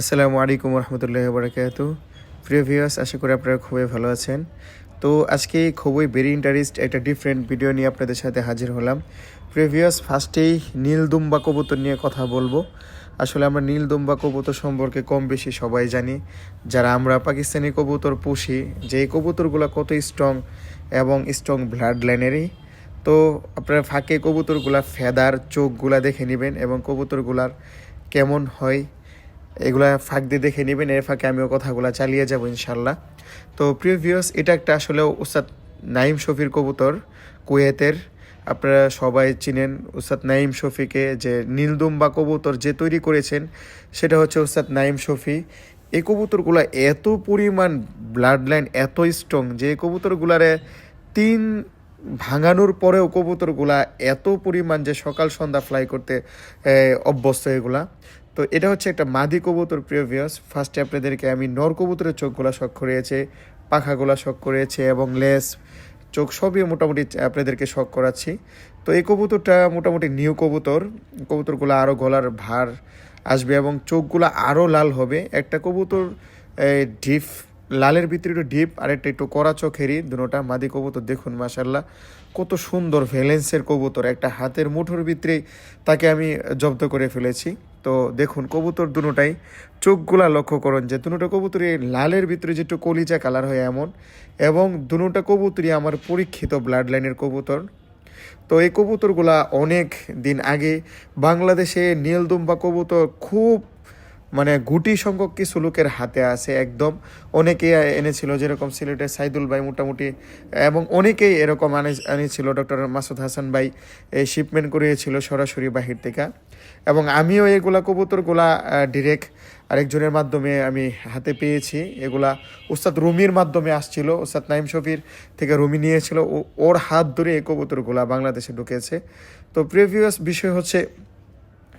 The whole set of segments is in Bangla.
আসসালামু আলাইকুম রহমতুল্লাহ বারাকাত প্রিয় ভিউয়ার্স, আশা করি আপনারা খুবই ভালো আছেন। তো আজকে খুবই ভেরি ইন্টারেস্ট একটা ডিফারেন্ট ভিডিও নিয়ে আপনাদের সাথে হাজির হলাম। প্রিয় ভিউয়ার্স ফার্স্টেই নীল দুম্বা কবুতর নিয়ে কথা বলব। আসলে আমরা নীল দুম্বা কবুতর সম্পর্কে কম বেশি সবাই জানি। যারা আমরা পাকিস্তানি কবুতর পুষি, যে কবুতরগুলো কত স্ট্রং এবং স্ট্রং ব্লাড লাইনেরই তো আপনারা ফাঁকে কবুতরগুলা ফেদার চোখগুলা দেখে নেবেন এবং কবুতরগুলার কেমন হয় এগুলা ফাঁক দিয়ে দেখে নেবেন, এর ফাঁকে আমিও কথাগুলো চালিয়ে যাব ইনশাল্লাহ। তো প্রিভিয়াস এটা একটা আসলে উস্তাদ নাইম শফির কবুতর, কুয়েতের। আপনারা সবাই চিনেন উস্তাদ নাইম শফিকে, যে নীলদুম্বা কবুতর যে তৈরি করেছেন, সেটা হচ্ছে উস্তাদ নাইম শফি। এই কবুতরগুলো এত পরিমাণ ব্লাড লাইন এত স্ট্রং যে কবুতরগুলারে তিন ভাঙানোর পরেও কবুতরগুলা এত পরিমাণ যে সকাল সন্ধ্যা ফ্লাই করতে অভ্যস্ত এগুলা। তো এটা হচ্ছে একটা মাদি কবুতর, প্রিয় প্রিভিয়াস ফার্স্টে আপনাদেরকে আমি নর কবুতরের চোখগুলা শখ করিয়েছে, পাখাগুলা শখ করিয়েছে এবং লেস, চোখ সবই মোটামুটি আপনাদেরকে শখ করাচ্ছি। তো এই কবুতরটা মোটামুটি নিউ কবুতর, কবুতরগুলো আরও গলার ভার আসবে এবং চোখগুলো আরও লাল হবে। একটা কবুতর ডিপ, লালের ভিতরে একটু ডিপ আর একটা একটু কড়া চোখেরই দুটোটা মাদি কবুতর দেখুন মাসাল্লাহ কত সুন্দর ভ্যালেন্সের কবুতর, একটা হাতের মুঠোর ভিতরেই তাকে আমি জব্দ করে ফেলেছি। তো দেখুন, কবুতর দুটোটাই চোখগুলা লক্ষ্য করুন যে দুটো কবুতরি লালের ভিতরে যে একটু কলিজা কালার হয় এমন, এবং দুটা কবুতরি আমার পরীক্ষিত ব্লাড লাইনের কবুতর। তো এই কবুতরগুলা অনেক দিন আগে বাংলাদেশে নীলদুম্বা কবুতর খুব মানে গুটি সংখ্যক কিছু লোকের হাতে আছে একদম। অনেকেই এনেছিল যেরকম সিলেটের সাইদুল ভাই মোটামুটি, এবং অনেকেই এরকম আনে এনেছিল ডক্টর মাসুদ হাসান ভাই এই শিপমেন্ট করিয়েছিল সরাসরি বাহির থেকে। এবং আমিও এগুলা কবুতরগুলা ডিরেক্ট আরেকজনের মাধ্যমে আমি হাতে পেয়েছি। এগুলা উস্তাদ রুমির মাধ্যমে আসছিল। উস্তাদ নাইম শফির থেকে রুমি নিয়েছিল। ওর হাত ধরে এই কবুতরগুলা বাংলাদেশে ঢুকেছে। তো প্রিভিয়াস বিষয় হচ্ছে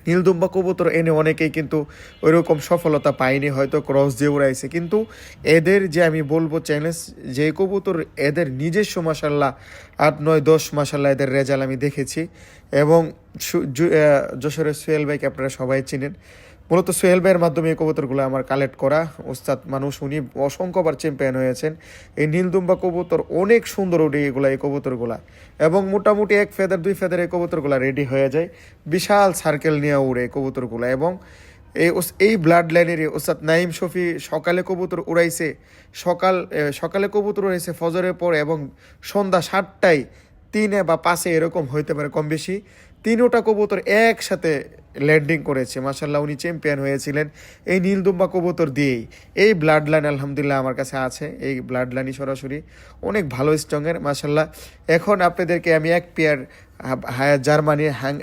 নীলদুম্বা কবুতর এনে অনেকেই কিন্তু ওইরকম সফলতা পায়নি, হয়তো ক্রস দিয়ে উড়াইছে। কিন্তু এদের যে আমি বলব চ্যালেঞ্জ যে কবুতর এদের নিজস্ব মাসাল্লাহ আট নয় দশ মাসাল্লাহ এদের রেজাল্ট আমি দেখেছি। এবং যশোরের সোহেল ভাইকে আপনারা সবাই চিনেন। মূলত সোহেল ভাইয়ের মাধ্যমে এই কবুতরগুলো আমার কালেক্ট করা। ওস্তাদ মানুষ, উনি অসংখ্যবার চ্যাম্পিয়ন হয়েছেন। এই নীলদুম্বা কবুতর অনেক সুন্দর ওঠে এগুলা, এই কবুতরগুলা। এবং মোটামুটি এক ফেদার দুই ফেদার এই কবুতরগুলা রেডি হয়ে যায়। বিশাল সার্কেল নিয়ে উড়ে এই কবুতরগুলা। এবং এই এই ব্লাড লাইনের ওস্তাদ নাইম শফি সকালে কবুতর উড়াইছে। সকাল সকালে কবুতর উড়াইছে ফজরের পর এবং সন্ধ্যা সাতটায় তিনে বা পাঁচে এরকম হইতে পারে কম বেশি। তিনোটা কবুতর একসাথে ল্যান্ডিং করেছে। মাসাল্লাহ উনি চ্যাম্পিয়ন হয়েছিলেন এই নীলদুম্বা কবুতর দিয়েই। এই ব্লাড লাইন আলহামদুলিল্লাহ আমার কাছে আছে। এই ব্লাড লাইনই সরাসরি অনেক ভালো স্ট্রংয়ের মাসাল্লাহ এখন আপনাদেরকে আমি এক pair Germany hang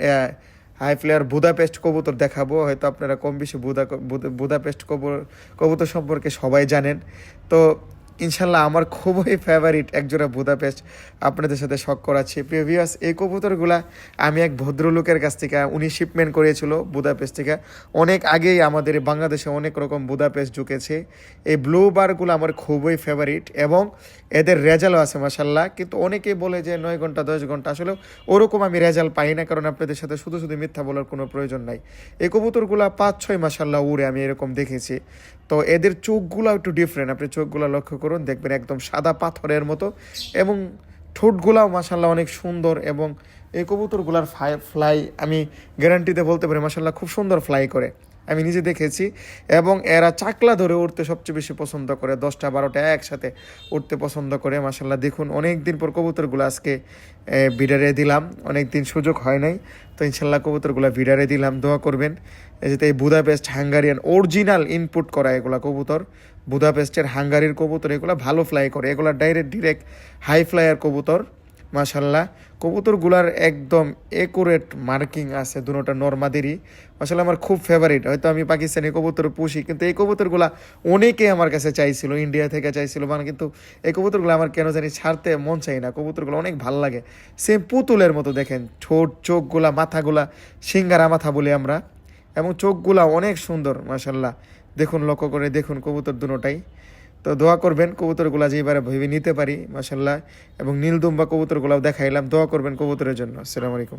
high player Budapest কবুতর দেখাবো। হয়তো আপনারা কম বেশি বুদা বুদা- বুদাপেস্ট কবুতর সম্পর্কে সবাই জানেন। তো ইনশাল্লাহ আমার খুবই ফেভারিট একজোড়া বুদাপেস্ট আপনাদের সাথে শখ করাচ্ছি। প্রিভিয়াস এই কবুতরগুলা আমি এক ভদ্রলোকের কাছ থেকে, উনি শিপমেন্ট করেছিল বুদাপেস্ট থেকে। অনেক আগেই আমাদের বাংলাদেশে অনেক রকম বুদাপেস্ট ঢুকেছে। এই ব্লু বারগুলো আমার খুবই ফেভারিট এবং এদের রেজাল্টও আছে মাসাল্লাহ কিন্তু অনেকেই বলে যে নয় ঘণ্টা, দশ ঘণ্টা, আসলে ওরকম আমি রেজাল্ট পাই না, কারণ আপনাদের সাথে শুধু শুধু মিথ্যা বলার কোনো প্রয়োজন নাই। এই কবুতরগুলা পাঁচ ছয় মাসাল্লাহ উড়ে আমি এরকম দেখেছি। তো এদের চোখগুলো একটু ডিফারেন্ট আপনি চোখগুলো লক্ষ্য করুন দেখবেন একদম সাদা পাথরের মতো। এবং ঠোঁটগুলাও মাসাল্লাহ অনেক সুন্দর এবং এই কবুতরগুলার ফ্লাই ফ্লাই আমি গ্যারান্টিতে বলতে পারি মাসাল্লাহ খুব সুন্দর ফ্লাই করে। আমি নিজে দেখেছি এবং এরা চাকলা ধরে উঠতে সবচেয়ে বেশি পছন্দ করে দশটা বারোটা একসাথে উঠতে পছন্দ করে মাসাল্লাহ দেখুন অনেক দিন পর কবুতরগুলো আজকে এ, বিডারে দিলাম অনেক দিন সুযোগ হয় নাই তো ইনশাল্লাহ কবুতরগুলো বিডারে দিলাম দোয়া করবেন। এই যে এই বুদাপেস্ট হাঙ্গারিয়ান অরিজিনাল ইনপুট করা এগুলা কবুতর। বুদাপেস্টের হাঙ্গারির কবুতর, এগুলা ভালো ফ্লাই করে। এগুলা ডাইরেক্ট ডিরেক্ট হাই ফ্লায়ার কবুতর মাশাল্লাহ কবুতরগুলার একদম একুরেট মার্কিং আছে দুটোটা নর্মাদেরই। মাশাল্লাহ আমার খুব ফেভারিট হয়তো আমি পাকিস্তানি কবুতর পুষি, কিন্তু এই কবুতরগুলা অনেকে আমার কাছে চাইছিল ইন্ডিয়া থেকে চাইছিল। মানে কিন্তু এই কবুতরগুলো আমার কেন জানি ছাড়তে মন চাই না। কবুতরগুলো অনেক ভালো লাগে। সেম পুতুলের মতো দেখেন, ঠোঁট, চোখগুলা, মাথাগুলা, সিঙ্গারা মাথা বলি আমরা। এবং চোখগুলা অনেক সুন্দর মাশাল্লাহ দেখুন, লক্ষ্য করে দেখুন, কবুতর দুটাই তো দোয়া করবেন, কবুতরগুলা যেবারে ভেবে নিতে পারি মাসাল্লাহ এবং নীলদুম্বা কবুতরগুলাও দেখাইলাম, দোয়া করবেন কবুতরের জন্য। আসসালামু আলাইকুম।